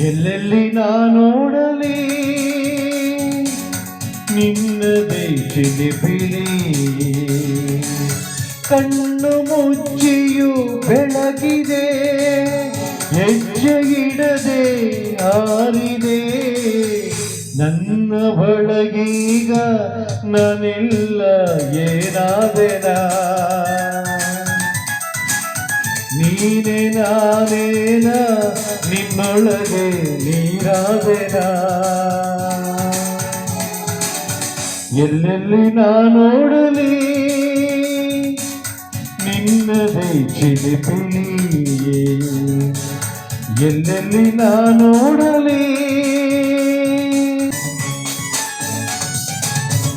ಎಲ್ಲೆಲ್ಲಿ ನಾ ನೋಡಲಿ? ನಿನ್ನದೇ ಚಿಲಿಪಿಲಿ ಕಣ್ಣು ಮುಚ್ಚಿಯು ಬೆಳಗಿದೆ, ಹೆಜ್ಜೆ ಇಡದೆ ಆರಿದೆ. ನನ್ನ ಬಳಗೀಗ ನಾನೆಲ್ಲ ಏನಾದೆನಾ? ನೀನೆ ನಾನೇನ ನಿನ್ನೊಳಗೆ ನೀರಾದೆನ ಎಲ್ಲೆಲ್ಲಿ ನಾ ನೋಡಲಿ ನಿನ್ನದೇ ಚಿಲಿಪಿಲಿ ಎಲ್ಲೆಲ್ಲಿ ನಾ ನೋಡಲಿ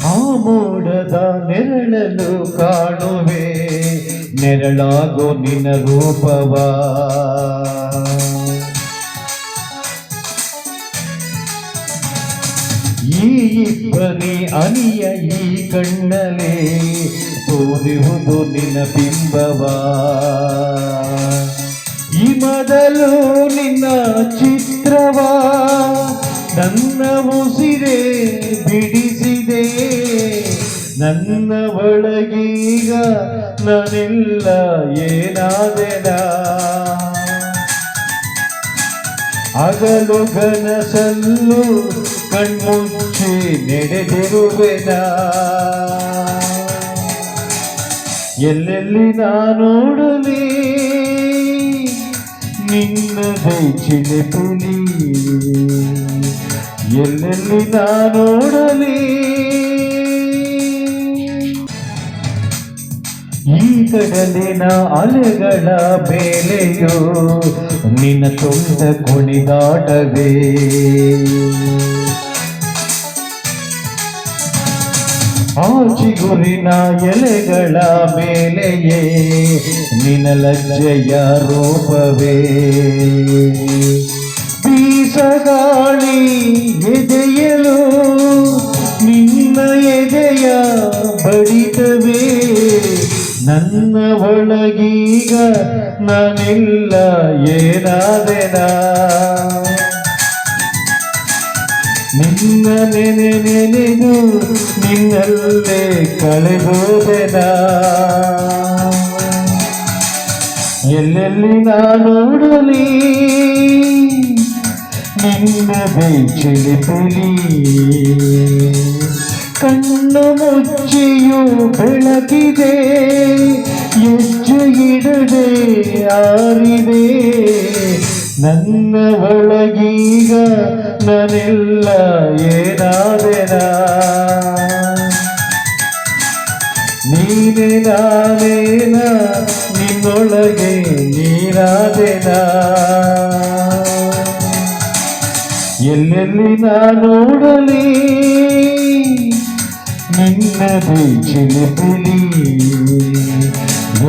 ಆ ಮೋಡದ ನೆರಳಲು ಕಾಣುವೆ ನೆರಳಾಗೋ ನಿನ್ನ ರೂಪವ. ಈ ಇಬ್ಬನಿ ಅನಿಯ ಈ ಕಣ್ಣಲೆ ತೋರಿಹುದು ನಿನ್ನ ಬಿಂಬವ. ಈ ಮೊದಲು ನಿನ್ನ ಚಿತ್ರವ. ನನ್ನ ಉಸಿರೇ ಬಿಡಿಸಿದೆ. ನನ್ನ ಒಳಗೀಗ ನಾನೆಲ್ಲ ಏನಾದೆನ? ಅಗಲು ಕನಸಲ್ಲು ಕಣ್ಮುಚ್ಚಿ ನಡೆದಿರುವೆನ? ಎಲ್ಲೆಲ್ಲಿ ನಾ ನಿನ್ನ ಚಿಲಿಪಿಲಿ. ಎಲ್ಲೆಲ್ಲಿ ನಾ ಕಡಲಿನ ಅಲೆಗಳ ಬೇಲೆಯೋ ನಿನ್ನ ತೊಂದ ಕುಣಿದಾಟವೇ. ಆ ಚಿಗುರಿನ ಎಲೆಗಳ ಮೇಲೆಯೇ ನಿನ್ನ ಲಜ್ಜೆಯ ರೂಪವೇ. ಬೀಸಗಾಳಿ ಎದೆಯಲು ನಿನ್ನ ಎದೆಯ ಬಡಿತವೇ. ನನ್ನ ಒಳಗೀಗ ನಾನಿಲ್ಲ ಏನಾದೆನ? ನಿನ್ನ ನೆನೆ ನೆನೆದು ನಿನ್ನಲ್ಲೇ ಕಳೆದೋದೆನ? ಎಲ್ಲೆಲ್ಲಿ ನಾನೋಡಲಿ ನಿನ್ನ ಚಿಲಿಪಿಲಿ ಕಣ್ಣು ಮುಚ್ಚಿಯು ಬೆಳಗಿದೆ. ಹೆಜ್ಜೆ ಇಡದೆ ಆರಿದೆ. ನನ್ನ ಒಳಗೀಗ ನನಿಲ್ಲ ಏನಾದೆನ? ನೀನೆ ನಾನೇನ? ನಿನ್ನೊಳಗೆ ನೀನಾದೆನ ಎಲ್ಲೆಲ್ಲಿ ನಾ ನೋಡಲಿ? ನಿನ್ನದೇ ಚಿಲಿಪಿಲಿ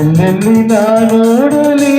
ಎಲ್ಲೆಲ್ಲಿ ನಾ ನೋಡಲಿ